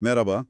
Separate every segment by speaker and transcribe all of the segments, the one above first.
Speaker 1: Merhaba.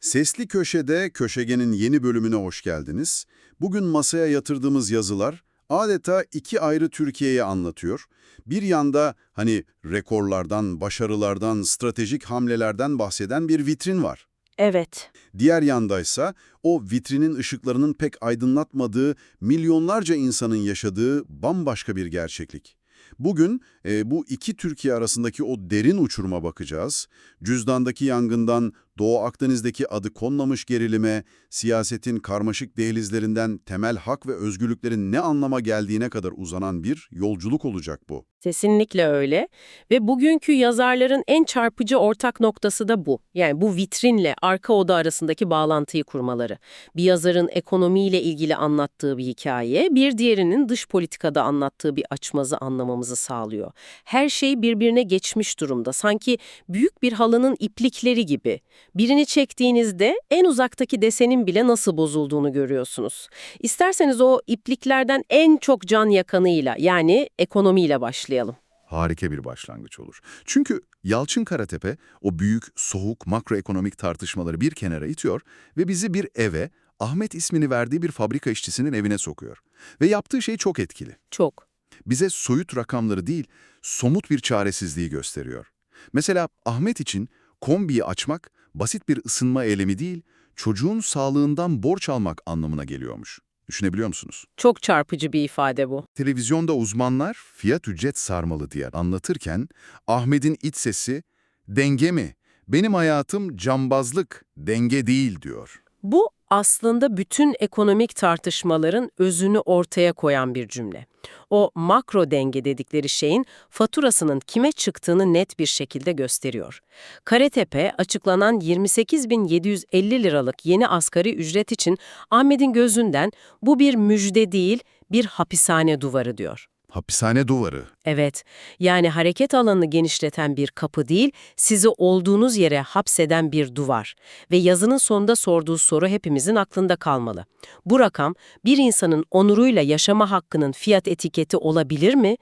Speaker 1: Sesli Köşe'de Köşegen'in yeni bölümüne hoş geldiniz. Bugün masaya yatırdığımız yazılar adeta iki ayrı Türkiye'yi anlatıyor. Bir yanda hani rekorlardan, başarılardan, stratejik hamlelerden bahseden bir vitrin var.
Speaker 2: Evet,
Speaker 1: Diğer yandaysa o vitrinin ışıklarının pek aydınlatmadığı, milyonlarca insanın yaşadığı bambaşka bir gerçeklik. Bugün e, bu iki Türkiye arasındaki o derin uçuruma bakacağız. Cüzdandaki yangından Doğu Akdeniz'deki adı konmamış gerilime, siyasetin karmaşık dehlizlerinden temel hak ve özgürlüklerin ne anlama geldiğine kadar uzanan bir yolculuk olacak bu.
Speaker 2: kesinlikle öyle. Ve bugünkü yazarların en çarpıcı ortak noktası da bu. Yani bu vitrinle arka oda arasındaki bağlantıyı kurmaları. Bir yazarın ekonomiyle ilgili anlattığı bir hikaye, bir diğerinin dış politikada anlattığı bir açmazı anlamamızı sağlıyor. Her şey birbirine geçmiş durumda. Sanki büyük bir halının iplikleri gibi. Birini çektiğinizde en uzaktaki desenin bile nasıl bozulduğunu görüyorsunuz. İsterseniz o ipliklerden en çok can yakanıyla yani ekonomiyle başlayalım.
Speaker 3: Harika bir başlangıç olur. Çünkü Yalçın Karatepe o büyük, soğuk makroekonomik tartışmaları bir kenara itiyor ve bizi bir eve, Ahmet ismini verdiği bir fabrika işçisinin evine sokuyor. Ve yaptığı şey çok etkili.
Speaker 2: Çok.
Speaker 3: Bize soyut rakamları değil, somut bir çaresizliği gösteriyor. Mesela Ahmet için kombiyi açmak basit bir ısınma eylemi değil, çocuğun sağlığından borç almak anlamına geliyormuş. Düşünebiliyor musunuz?
Speaker 2: Çok çarpıcı bir ifade bu.
Speaker 3: Televizyonda uzmanlar fiyat ücret sarmalı diye anlatırken Ahmet'in iç sesi denge mi? Benim hayatım cambazlık, denge değil diyor.
Speaker 2: Bu aslında bütün ekonomik tartışmaların özünü ortaya koyan bir cümle. O makro denge dedikleri şeyin faturasının kime çıktığını net bir şekilde gösteriyor. Karetepe açıklanan 28.750 liralık yeni asgari ücret için Ahmet'in gözünden bu bir müjde değil, bir hapishane duvarı diyor.
Speaker 3: Hapishane duvarı.
Speaker 2: Evet, yani hareket alanını genişleten bir kapı değil, sizi olduğunuz yere hapseden bir duvar. Ve yazının sonunda sorduğu soru hepimizin aklında kalmalı. Bu rakam, bir insanın onuruyla yaşama hakkının fiyat etiketi olabilir mi?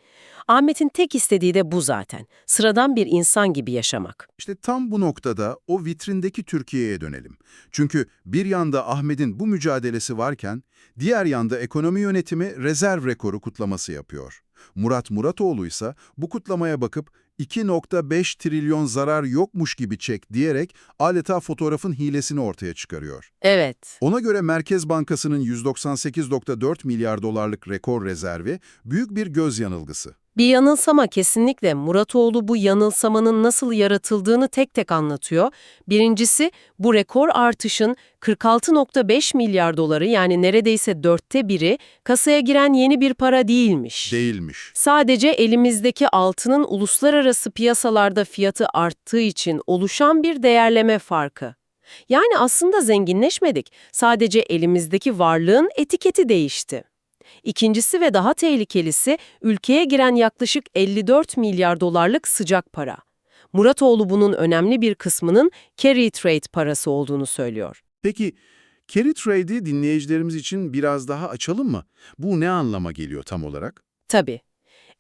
Speaker 2: Ahmet'in tek istediği de bu zaten. Sıradan bir insan gibi yaşamak.
Speaker 3: İşte tam bu noktada o vitrindeki Türkiye'ye dönelim. Çünkü bir yanda Ahmet'in bu mücadelesi varken, diğer yanda ekonomi yönetimi rezerv rekoru kutlaması yapıyor. Murat Muratoğlu ise bu kutlamaya bakıp 2.5 trilyon zarar yokmuş gibi çek diyerek adeta fotoğrafın hilesini ortaya çıkarıyor.
Speaker 2: Evet.
Speaker 3: Ona göre Merkez Bankası'nın 198.4 milyar dolarlık rekor rezervi büyük bir göz yanılgısı.
Speaker 2: Bir yanılsama kesinlikle Muratoğlu bu yanılsamanın nasıl yaratıldığını tek tek anlatıyor. Birincisi bu rekor artışın 46.5 milyar doları yani neredeyse dörtte biri kasaya giren yeni bir para değilmiş.
Speaker 3: Değilmiş.
Speaker 2: Sadece elimizdeki altının uluslararası piyasalarda fiyatı arttığı için oluşan bir değerleme farkı. Yani aslında zenginleşmedik. Sadece elimizdeki varlığın etiketi değişti. İkincisi ve daha tehlikelisi ülkeye giren yaklaşık 54 milyar dolarlık sıcak para. Muratoğlu bunun önemli bir kısmının carry trade parası olduğunu söylüyor.
Speaker 3: Peki carry trade'i dinleyicilerimiz için biraz daha açalım mı? Bu ne anlama geliyor tam olarak?
Speaker 2: Tabii.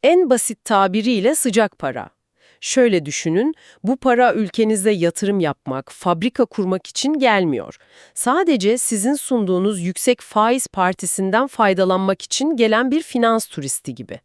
Speaker 2: En basit tabiriyle sıcak para. Şöyle düşünün, bu para ülkenize yatırım yapmak, fabrika kurmak için gelmiyor. Sadece sizin sunduğunuz yüksek faiz partisinden faydalanmak için gelen bir finans turisti gibi.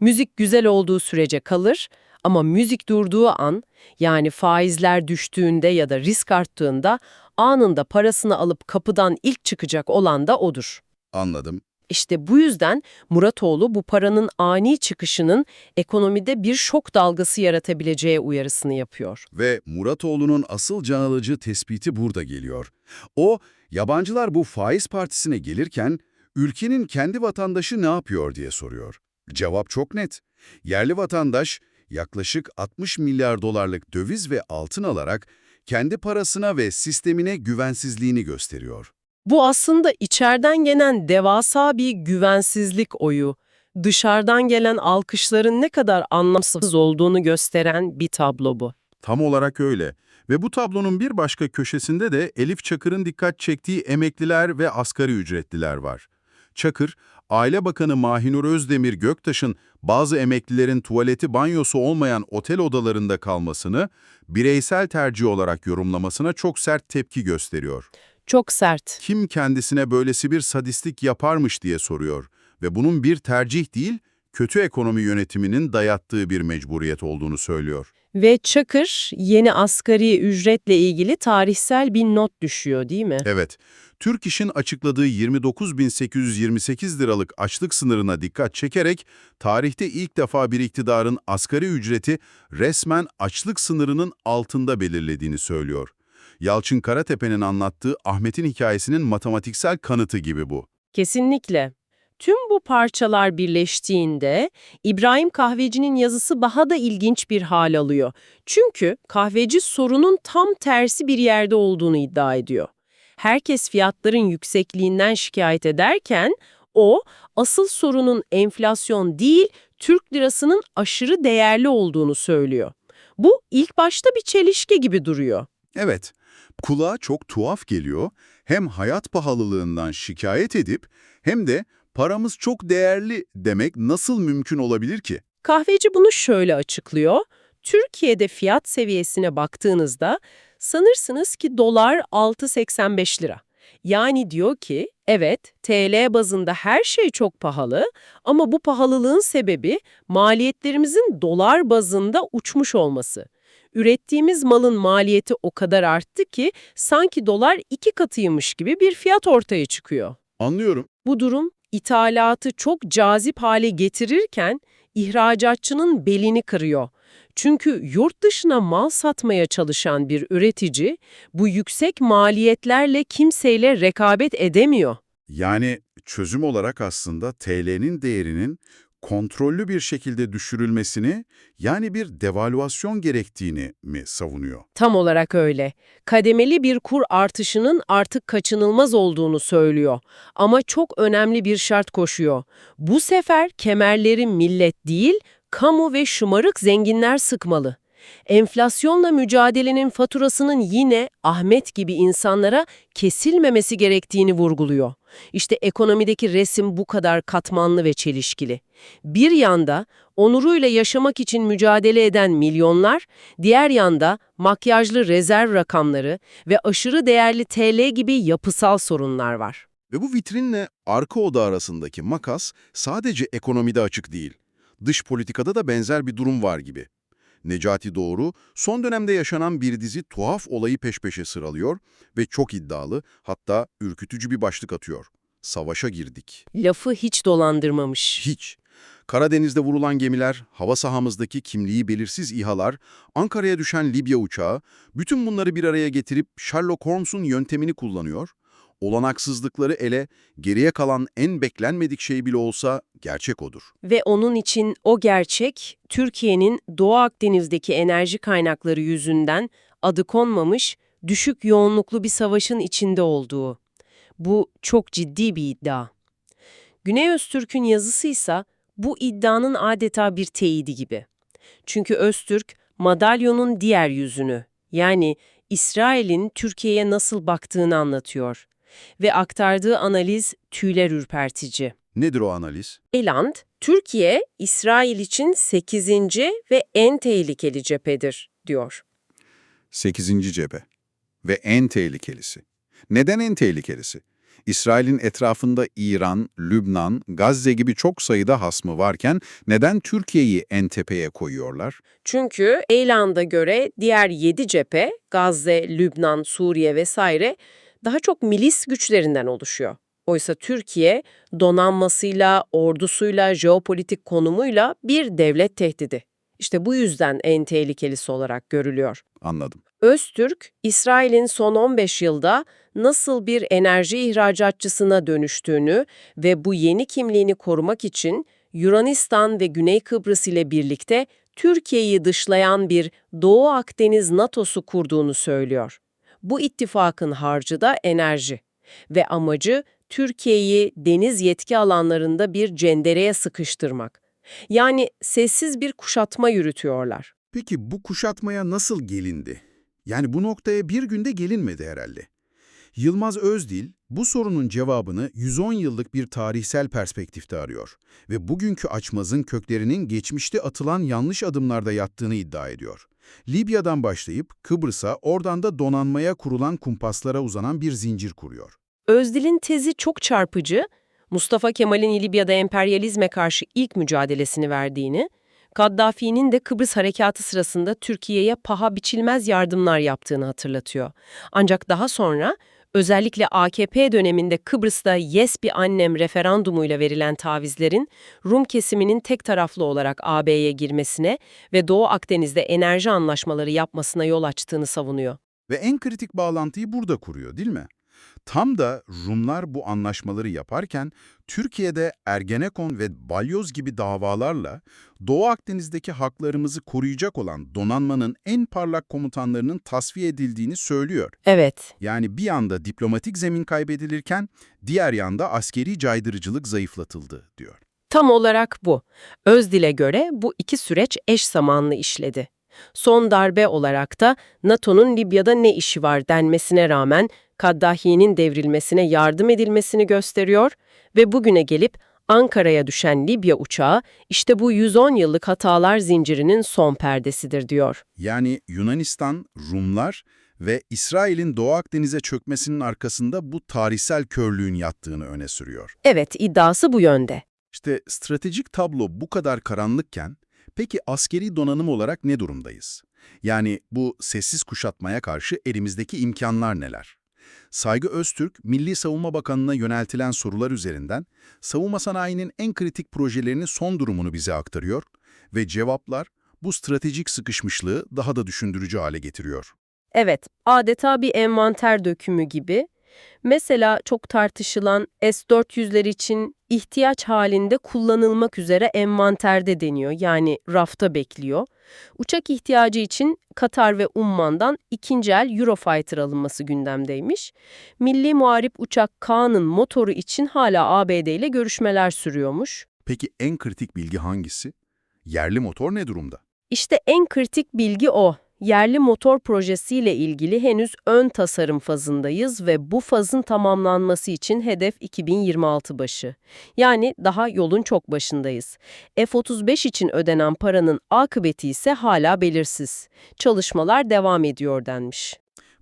Speaker 2: Müzik güzel olduğu sürece kalır ama müzik durduğu an, yani faizler düştüğünde ya da risk arttığında anında parasını alıp kapıdan ilk çıkacak olan da odur.
Speaker 3: Anladım.
Speaker 2: İşte bu yüzden Muratoğlu bu paranın ani çıkışının ekonomide bir şok dalgası yaratabileceği uyarısını yapıyor.
Speaker 1: Ve Muratoğlu'nun asıl can alıcı tespiti burada geliyor. O, yabancılar bu faiz partisine gelirken ülkenin kendi vatandaşı ne yapıyor diye soruyor. Cevap çok net. Yerli vatandaş yaklaşık 60 milyar dolarlık döviz ve altın alarak kendi parasına ve sistemine güvensizliğini gösteriyor.
Speaker 2: Bu aslında içeriden gelen devasa bir güvensizlik oyu. Dışarıdan gelen alkışların ne kadar anlamsız olduğunu gösteren bir tablo bu.
Speaker 4: Tam olarak öyle. Ve bu tablonun bir başka köşesinde de Elif Çakır'ın dikkat çektiği emekliler ve asgari ücretliler var. Çakır,
Speaker 3: Aile Bakanı Mahinur Özdemir Göktaş'ın bazı emeklilerin tuvaleti banyosu olmayan otel odalarında kalmasını bireysel tercih olarak yorumlamasına çok sert tepki gösteriyor.
Speaker 2: Çok sert.
Speaker 3: Kim kendisine böylesi bir sadistik yaparmış diye soruyor ve bunun bir tercih değil, kötü ekonomi yönetiminin dayattığı bir mecburiyet olduğunu söylüyor.
Speaker 2: Ve Çakır yeni asgari ücretle ilgili tarihsel bir not düşüyor değil mi?
Speaker 3: Evet, Türk İş'in açıkladığı 29.828 liralık açlık sınırına dikkat çekerek, tarihte ilk defa bir iktidarın asgari ücreti resmen açlık sınırının altında belirlediğini söylüyor. Yalçın Karatepe'nin anlattığı Ahmet'in hikayesinin matematiksel kanıtı gibi bu.
Speaker 2: Kesinlikle. Tüm bu parçalar birleştiğinde İbrahim Kahveci'nin yazısı daha da ilginç bir hal alıyor. Çünkü kahveci sorunun tam tersi bir yerde olduğunu iddia ediyor. Herkes fiyatların yüksekliğinden şikayet ederken o asıl sorunun enflasyon değil Türk lirasının aşırı değerli olduğunu söylüyor. Bu ilk başta bir çelişki gibi duruyor.
Speaker 3: Evet, kulağa çok tuhaf geliyor. Hem hayat pahalılığından şikayet edip hem de paramız çok değerli demek nasıl mümkün olabilir ki?
Speaker 2: Kahveci bunu şöyle açıklıyor. Türkiye'de fiyat seviyesine baktığınızda sanırsınız ki dolar 6.85 lira. Yani diyor ki evet TL bazında her şey çok pahalı ama bu pahalılığın sebebi maliyetlerimizin dolar bazında uçmuş olması. Ürettiğimiz malın maliyeti o kadar arttı ki sanki dolar iki katıymış gibi bir fiyat ortaya çıkıyor.
Speaker 3: Anlıyorum.
Speaker 2: Bu durum ithalatı çok cazip hale getirirken ihracatçının belini kırıyor. Çünkü yurt dışına mal satmaya çalışan bir üretici bu yüksek maliyetlerle kimseyle rekabet edemiyor.
Speaker 3: Yani çözüm olarak aslında TL'nin değerinin kontrollü bir şekilde düşürülmesini, yani bir devalüasyon gerektiğini mi savunuyor?
Speaker 2: Tam olarak öyle. Kademeli bir kur artışının artık kaçınılmaz olduğunu söylüyor. Ama çok önemli bir şart koşuyor. Bu sefer kemerleri millet değil, kamu ve şımarık zenginler sıkmalı. Enflasyonla mücadelenin faturasının yine Ahmet gibi insanlara kesilmemesi gerektiğini vurguluyor. İşte ekonomideki resim bu kadar katmanlı ve çelişkili. Bir yanda onuruyla yaşamak için mücadele eden milyonlar, diğer yanda makyajlı rezerv rakamları ve aşırı değerli TL gibi yapısal sorunlar var.
Speaker 5: Ve bu vitrinle arka oda arasındaki makas sadece ekonomide açık değil. Dış politikada da benzer bir durum var gibi. Necati Doğru, son dönemde yaşanan bir dizi tuhaf olayı peş peşe sıralıyor ve çok iddialı, hatta ürkütücü bir başlık atıyor. Savaşa girdik.
Speaker 2: Lafı hiç dolandırmamış.
Speaker 5: Hiç. Karadeniz'de vurulan gemiler, hava sahamızdaki kimliği belirsiz İHA'lar, Ankara'ya düşen Libya uçağı, bütün bunları bir araya getirip Sherlock Holmes'un yöntemini kullanıyor. Olanaksızlıkları ele, geriye kalan en beklenmedik şey bile olsa gerçek odur.
Speaker 2: Ve onun için o gerçek, Türkiye'nin Doğu Akdeniz'deki enerji kaynakları yüzünden adı konmamış, düşük yoğunluklu bir savaşın içinde olduğu. Bu çok ciddi bir iddia. Güney Öztürk'ün yazısıysa bu iddianın adeta bir teyidi gibi. Çünkü Öztürk, madalyonun diğer yüzünü, yani İsrail'in Türkiye'ye nasıl baktığını anlatıyor. Ve aktardığı analiz tüyler ürpertici.
Speaker 5: Nedir o analiz?
Speaker 2: Eland, Türkiye, İsrail için 8. ve en tehlikeli cephedir, diyor.
Speaker 6: 8. cephe ve en tehlikelisi. Neden en tehlikelisi? İsrail'in etrafında İran, Lübnan, Gazze gibi çok sayıda hasmı varken neden Türkiye'yi en tepeye koyuyorlar?
Speaker 2: Çünkü Eland'a göre diğer 7 cephe, Gazze, Lübnan, Suriye vesaire daha çok milis güçlerinden oluşuyor. Oysa Türkiye donanmasıyla, ordusuyla, jeopolitik konumuyla bir devlet tehdidi. İşte bu yüzden en tehlikelisi olarak görülüyor.
Speaker 6: Anladım.
Speaker 2: Öztürk, İsrail'in son 15 yılda nasıl bir enerji ihracatçısına dönüştüğünü ve bu yeni kimliğini korumak için Yunanistan ve Güney Kıbrıs ile birlikte Türkiye'yi dışlayan bir Doğu Akdeniz NATO'su kurduğunu söylüyor. Bu ittifakın harcı da enerji ve amacı Türkiye'yi deniz yetki alanlarında bir cendereye sıkıştırmak. Yani sessiz bir kuşatma yürütüyorlar.
Speaker 5: Peki bu kuşatmaya nasıl gelindi? Yani bu noktaya bir günde gelinmedi herhalde.
Speaker 3: Yılmaz Özdil bu sorunun cevabını 110 yıllık bir tarihsel perspektifte arıyor ve bugünkü açmazın köklerinin geçmişte atılan yanlış adımlarda yattığını iddia ediyor. Libya'dan başlayıp Kıbrıs'a, oradan da donanmaya kurulan kumpaslara uzanan bir zincir kuruyor.
Speaker 2: Özdil'in tezi çok çarpıcı. Mustafa Kemal'in Libya'da emperyalizme karşı ilk mücadelesini verdiğini, Kaddafi'nin de Kıbrıs harekatı sırasında Türkiye'ye paha biçilmez yardımlar yaptığını hatırlatıyor. Ancak daha sonra özellikle AKP döneminde Kıbrıs'ta Yes bir annem referandumuyla verilen tavizlerin Rum kesiminin tek taraflı olarak AB'ye girmesine ve Doğu Akdeniz'de enerji anlaşmaları yapmasına yol açtığını savunuyor.
Speaker 3: Ve en kritik bağlantıyı burada kuruyor değil mi? Tam da Rumlar bu anlaşmaları yaparken Türkiye'de Ergenekon ve Balyoz gibi davalarla Doğu Akdeniz'deki haklarımızı koruyacak olan donanmanın en parlak komutanlarının tasfiye edildiğini söylüyor.
Speaker 2: Evet,
Speaker 3: Yani bir yanda diplomatik zemin kaybedilirken diğer yanda askeri caydırıcılık zayıflatıldı diyor.
Speaker 2: Tam olarak bu. Özdil'e göre bu iki süreç eş zamanlı işledi. Son darbe olarak da NATO'nun Libya'da ne işi var denmesine rağmen Kaddafi'nin devrilmesine yardım edilmesini gösteriyor ve bugüne gelip Ankara'ya düşen Libya uçağı işte bu 110 yıllık hatalar zincirinin son perdesidir diyor.
Speaker 3: Yani Yunanistan, Rumlar ve İsrail'in Doğu Akdeniz'e çökmesinin arkasında bu tarihsel körlüğün yattığını öne sürüyor.
Speaker 2: Evet, iddiası bu yönde.
Speaker 3: İşte stratejik tablo bu kadar karanlıkken, peki askeri donanım olarak ne durumdayız? Yani bu sessiz kuşatmaya karşı elimizdeki imkanlar neler? Saygı Öztürk, Milli Savunma Bakanı'na yöneltilen sorular üzerinden savunma sanayinin en kritik projelerinin son durumunu bize aktarıyor ve cevaplar bu stratejik sıkışmışlığı daha da düşündürücü hale getiriyor.
Speaker 2: Evet, adeta bir envanter dökümü gibi. Mesela çok tartışılan S-400'ler için ihtiyaç halinde kullanılmak üzere envanterde deniyor. Yani rafta bekliyor. Uçak ihtiyacı için Katar ve Umman'dan ikinci el Eurofighter alınması gündemdeymiş. Milli Muharip uçak Kaan'ın motoru için hala ABD ile görüşmeler sürüyormuş.
Speaker 3: Peki en kritik bilgi hangisi? Yerli motor ne durumda?
Speaker 2: İşte en kritik bilgi o. Yerli motor projesiyle ilgili henüz ön tasarım fazındayız ve bu fazın tamamlanması için hedef 2026 başı. Yani daha yolun çok başındayız. F-35 için ödenen paranın akıbeti ise hala belirsiz. Çalışmalar devam ediyor denmiş.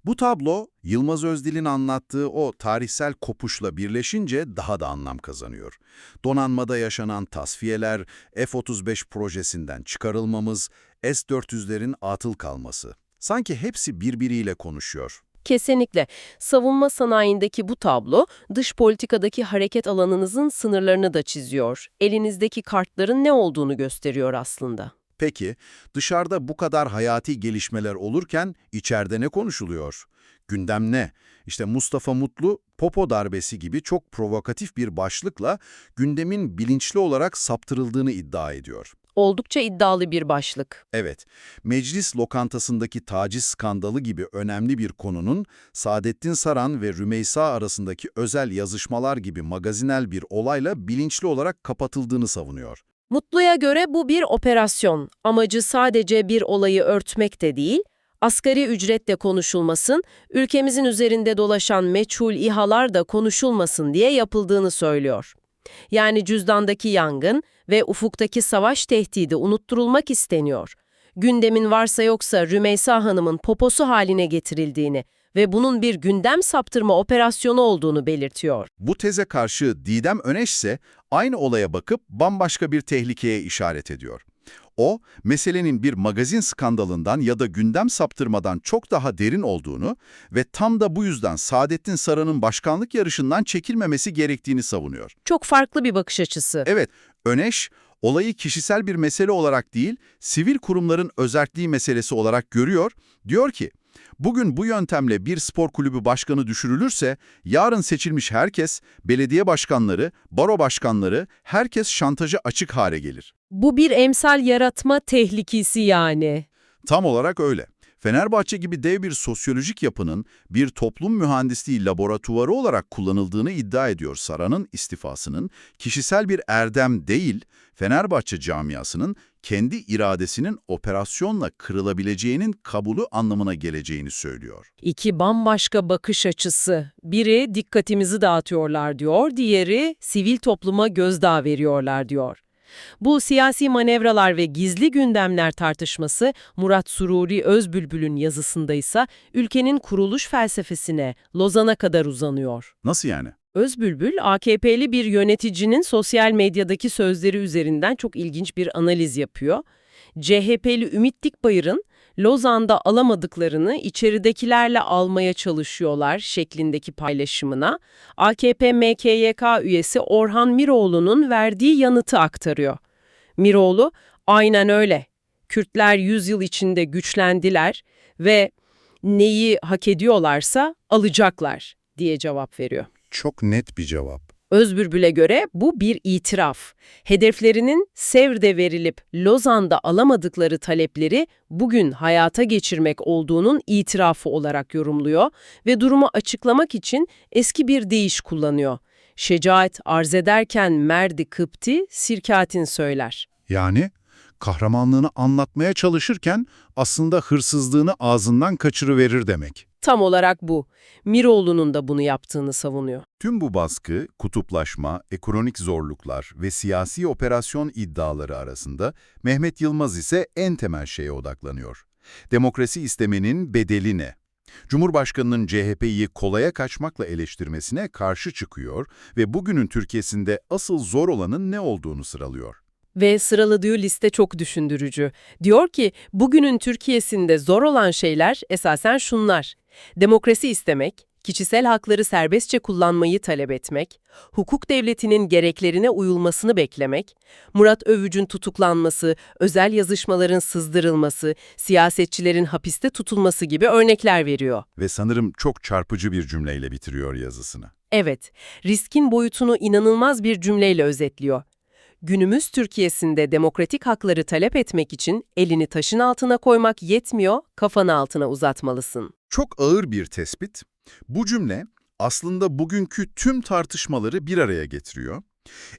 Speaker 3: Bu tablo, Yılmaz Özdil'in anlattığı o tarihsel kopuşla birleşince daha da anlam kazanıyor. Donanmada yaşanan tasfiyeler, F-35 projesinden çıkarılmamız, S-400'lerin atıl kalması. Sanki hepsi birbiriyle konuşuyor.
Speaker 2: Kesinlikle. Savunma sanayindeki bu tablo, dış politikadaki hareket alanınızın sınırlarını da çiziyor. Elinizdeki kartların ne olduğunu gösteriyor aslında.
Speaker 3: Peki, dışarıda bu kadar hayati gelişmeler olurken içeride ne konuşuluyor? Gündem ne? İşte Mustafa Mutlu, Popo darbesi gibi çok provokatif bir başlıkla gündemin bilinçli olarak saptırıldığını iddia ediyor.
Speaker 2: Oldukça iddialı bir başlık.
Speaker 3: Evet, meclis lokantasındaki taciz skandalı gibi önemli bir konunun Saadettin Saran ve Rümeysa arasındaki özel yazışmalar gibi magazinel bir olayla bilinçli olarak kapatıldığını savunuyor.
Speaker 2: Mutlu'ya göre bu bir operasyon. Amacı sadece bir olayı örtmek de değil, asgari ücretle konuşulmasın, ülkemizin üzerinde dolaşan meçhul İHA'lar da konuşulmasın diye yapıldığını söylüyor. Yani cüzdandaki yangın ve ufuktaki savaş tehdidi unutturulmak isteniyor. Gündemin varsa yoksa Rümeysa Hanım'ın poposu haline getirildiğini ve bunun bir gündem saptırma operasyonu olduğunu belirtiyor.
Speaker 3: Bu teze karşı Didem Öneş ise aynı olaya bakıp bambaşka bir tehlikeye işaret ediyor. O, meselenin bir magazin skandalından ya da gündem saptırmadan çok daha derin olduğunu ve tam da bu yüzden Saadettin Saran'ın başkanlık yarışından çekilmemesi gerektiğini savunuyor.
Speaker 2: Çok farklı bir bakış açısı.
Speaker 3: Evet, Öneş, olayı kişisel bir mesele olarak değil, sivil kurumların özerkliği meselesi olarak görüyor, diyor ki, Bugün bu yöntemle bir spor kulübü başkanı düşürülürse, yarın seçilmiş herkes, belediye başkanları, baro başkanları, herkes şantaja açık hale gelir.
Speaker 2: Bu bir emsal yaratma tehlikesi yani.
Speaker 3: Tam olarak öyle. Fenerbahçe gibi dev bir sosyolojik yapının bir toplum mühendisliği laboratuvarı olarak kullanıldığını iddia ediyor Saran'ın istifasının, kişisel bir erdem değil, Fenerbahçe camiasının kendi iradesinin operasyonla kırılabileceğinin kabulü anlamına geleceğini söylüyor.
Speaker 2: İki bambaşka bakış açısı. Biri dikkatimizi dağıtıyorlar diyor, diğeri sivil topluma gözdağı veriyorlar diyor. Bu siyasi manevralar ve gizli gündemler tartışması Murat Sururi Özbülbül'ün yazısında ise ülkenin kuruluş felsefesine, Lozan'a kadar uzanıyor.
Speaker 3: Nasıl yani?
Speaker 2: Özbülbül, AKP'li bir yöneticinin sosyal medyadaki sözleri üzerinden çok ilginç bir analiz yapıyor. CHP'li Ümit Dikbayır'ın Lozan'da alamadıklarını içeridekilerle almaya çalışıyorlar şeklindeki paylaşımına AKP MKYK üyesi Orhan Miroğlu'nun verdiği yanıtı aktarıyor. Miroğlu, aynen öyle. Kürtler 100 yıl içinde güçlendiler ve neyi hak ediyorlarsa alacaklar diye cevap veriyor.
Speaker 3: Çok net bir cevap.
Speaker 2: Özbürbül'e göre bu bir itiraf. Hedeflerinin Sevr'de verilip Lozan'da alamadıkları talepleri bugün hayata geçirmek olduğunun itirafı olarak yorumluyor ve durumu açıklamak için eski bir deyiş kullanıyor. Şecaat arz ederken merdi kıpti, sirkatin söyler.
Speaker 3: Yani kahramanlığını anlatmaya çalışırken aslında hırsızlığını ağzından kaçırıverir demek.
Speaker 2: Tam olarak bu. Miroğlu'nun da bunu yaptığını savunuyor.
Speaker 3: Tüm bu baskı, kutuplaşma, ekonomik zorluklar ve siyasi operasyon iddiaları arasında Mehmet Yılmaz ise en temel şeye odaklanıyor. Demokrasi istemenin bedeli ne? Cumhurbaşkanının CHP'yi kolaya kaçmakla eleştirmesine karşı çıkıyor ve bugünün Türkiye'sinde asıl zor olanın ne olduğunu sıralıyor.
Speaker 2: Ve sıraladığı liste çok düşündürücü. Diyor ki bugünün Türkiye'sinde zor olan şeyler esasen şunlar. Demokrasi istemek, kişisel hakları serbestçe kullanmayı talep etmek, hukuk devletinin gereklerine uyulmasını beklemek, Murat Övüc'ün tutuklanması, özel yazışmaların sızdırılması, siyasetçilerin hapiste tutulması gibi örnekler veriyor.
Speaker 3: Ve sanırım çok çarpıcı bir cümleyle bitiriyor yazısını.
Speaker 2: Evet, riskin boyutunu inanılmaz bir cümleyle özetliyor. Günümüz Türkiye'sinde demokratik hakları talep etmek için elini taşın altına koymak yetmiyor, kafanı altına uzatmalısın.
Speaker 3: Çok ağır bir tespit. Bu cümle aslında bugünkü tüm tartışmaları bir araya getiriyor.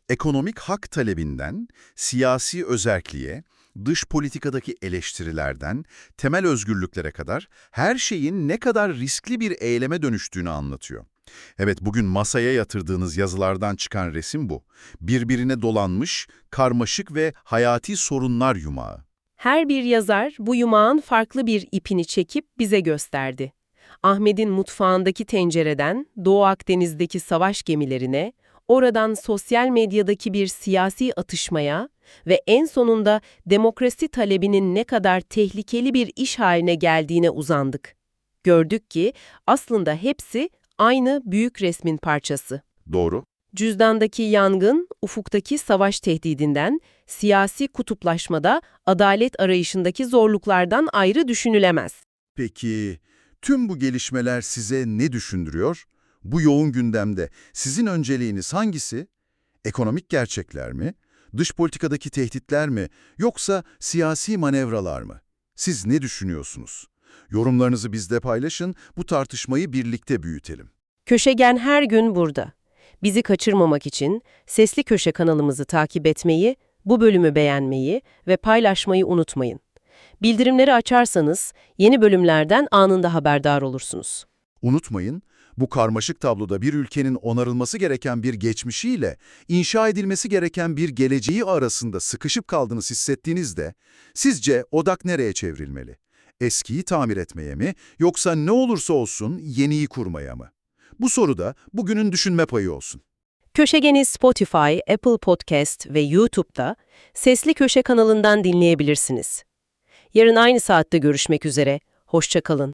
Speaker 3: Ekonomik hak talebinden, siyasi özerkliğe, dış politikadaki eleştirilerden, temel özgürlüklere kadar her şeyin ne kadar riskli bir eyleme dönüştüğünü anlatıyor. Evet, bugün masaya yatırdığınız yazılardan çıkan resim bu. Birbirine dolanmış, karmaşık ve hayati sorunlar yumağı.
Speaker 2: Her bir yazar bu yumağın farklı bir ipini çekip bize gösterdi. Ahmet'in mutfağındaki tencereden Doğu Akdeniz'deki savaş gemilerine, oradan sosyal medyadaki bir siyasi atışmaya ve en sonunda demokrasi talebinin ne kadar tehlikeli bir iş haline geldiğine uzandık. Gördük ki aslında hepsi aynı büyük resmin parçası.
Speaker 3: Doğru.
Speaker 2: Cüzdandaki yangın, ufuktaki savaş tehdidinden, siyasi kutuplaşmada adalet arayışındaki zorluklardan ayrı düşünülemez.
Speaker 3: Peki, tüm bu gelişmeler size ne düşündürüyor? Bu yoğun gündemde sizin önceliğiniz hangisi? Ekonomik gerçekler mi? Dış politikadaki tehditler mi? Yoksa siyasi manevralar mı? Siz ne düşünüyorsunuz? Yorumlarınızı bizde paylaşın, bu tartışmayı birlikte büyütelim.
Speaker 2: Köşegen her gün burada. Bizi kaçırmamak için Sesli Köşe kanalımızı takip etmeyi, bu bölümü beğenmeyi ve paylaşmayı unutmayın. Bildirimleri açarsanız yeni bölümlerden anında haberdar olursunuz.
Speaker 3: Unutmayın, bu karmaşık tabloda bir ülkenin onarılması gereken bir geçmişiyle inşa edilmesi gereken bir geleceği arasında sıkışıp kaldığınız hissettiğinizde sizce odak nereye çevrilmeli? Eskiyi tamir etmeye mi yoksa ne olursa olsun yeniyi kurmaya mı? Bu soruda bugünün düşünme payı olsun.
Speaker 2: Köşegeni Spotify, Apple Podcast ve YouTube'da Sesli Köşe kanalından dinleyebilirsiniz. Yarın aynı saatte görüşmek üzere. Hoşça kalın.